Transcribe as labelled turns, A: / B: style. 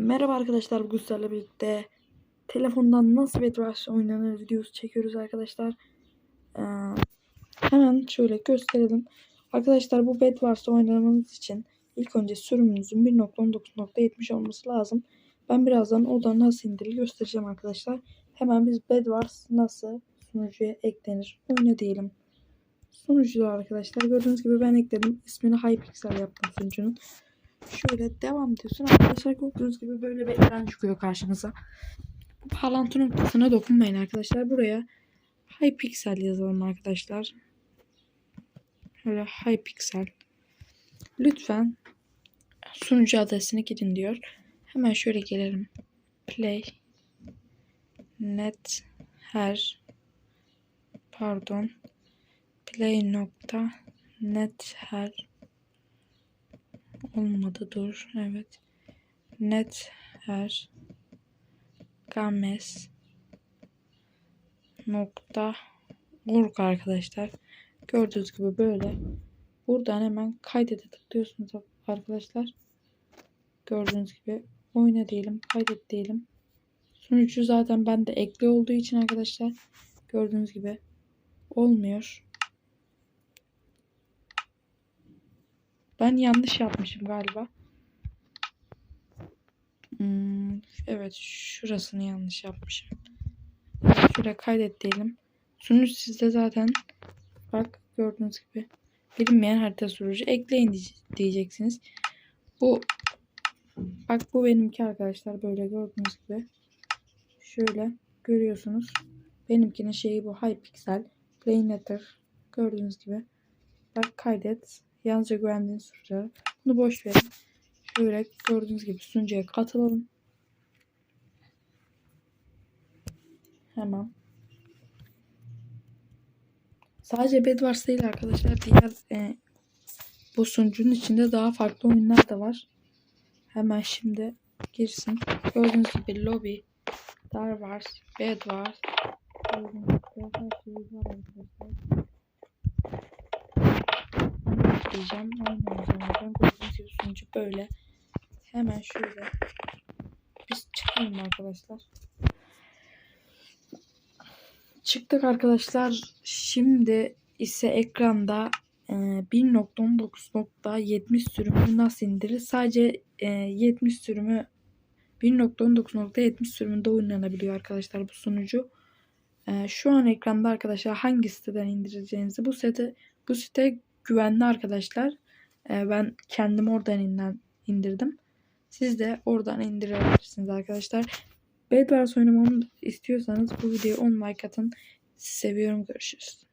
A: Merhaba arkadaşlar bugün sizlerle birlikte telefondan nasıl Bedwars oynanır videosu çekiyoruz arkadaşlar. Ee, hemen şöyle gösterelim. Arkadaşlar bu Bedwars oynamamız için ilk önce sürümümüzün 1.19.70 olması lazım. Ben birazdan oradan nasıl indirilir göstereceğim arkadaşlar. Hemen biz Bedwars nasıl sunucuya eklenir oyna diyelim. Sunucuda arkadaşlar gördüğünüz gibi ben ekledim. İsmini Hypixel yaptım sunucunun. Şöyle devam diyorsun. Arkadaşlar gördüğünüz gibi böyle bir ekran çıkıyor karşınıza. Bu bağlantı noktasına dokunmayın arkadaşlar. Buraya Hypixel yazalım arkadaşlar. Şöyle Hypixel. Lütfen sunucu adresine gidin diyor. Hemen şöyle gelelim. Play net her pardon play nokta net her olmadı dur. Evet. Net her. Games. Nokta. Org arkadaşlar. Gördüğünüz gibi böyle. Buradan hemen kaydete tıklıyorsunuz arkadaşlar. Gördüğünüz gibi oyna diyelim kaydet diyelim. Sunucu zaten bende ekli olduğu için arkadaşlar. Gördüğünüz gibi olmuyor Ben yanlış yapmışım galiba. Hmm, evet şurasını yanlış yapmışım. Şuraya kaydet diyelim. Sunucu sizde zaten bak gördüğünüz gibi bilinmeyen harita sunucu ekleyin diyeceksiniz. Bu bak bu benimki arkadaşlar böyle gördüğünüz gibi. Şöyle görüyorsunuz. Benimkinin şeyi bu Hypixel Playnetter gördüğünüz gibi. Bak kaydet. Yalnızca güvendiğiniz sunuculara. Bunu boş verin. Şöyle gördüğünüz gibi sunucuya katılalım. Hemen. Sadece Bedwars değil arkadaşlar. Diğer e, bu sunucunun içinde daha farklı oyunlar da var. Hemen şimdi girsin. Gördüğünüz gibi lobby, Star Wars, Bedwars. Gördüğünüz gibi her şey var arkadaşlar diyeceğim. Oynayacağım. Gördüğünüz gibi sunucu böyle. Hemen şöyle biz çıkalım arkadaşlar. Çıktık arkadaşlar. Şimdi ise ekranda e, 1.19.70 sürümü nasıl indirilir? Sadece e, 70 sürümü 1.19.70 sürümünde oynanabiliyor arkadaşlar bu sunucu. E, şu an ekranda arkadaşlar hangi siteden indireceğinizi bu site bu site güvenli arkadaşlar. Ee, ben kendim oradan indirdim. Siz de oradan indirebilirsiniz arkadaşlar. Bedwars oynamamı istiyorsanız bu videoya 10 like atın. Seviyorum. Görüşürüz.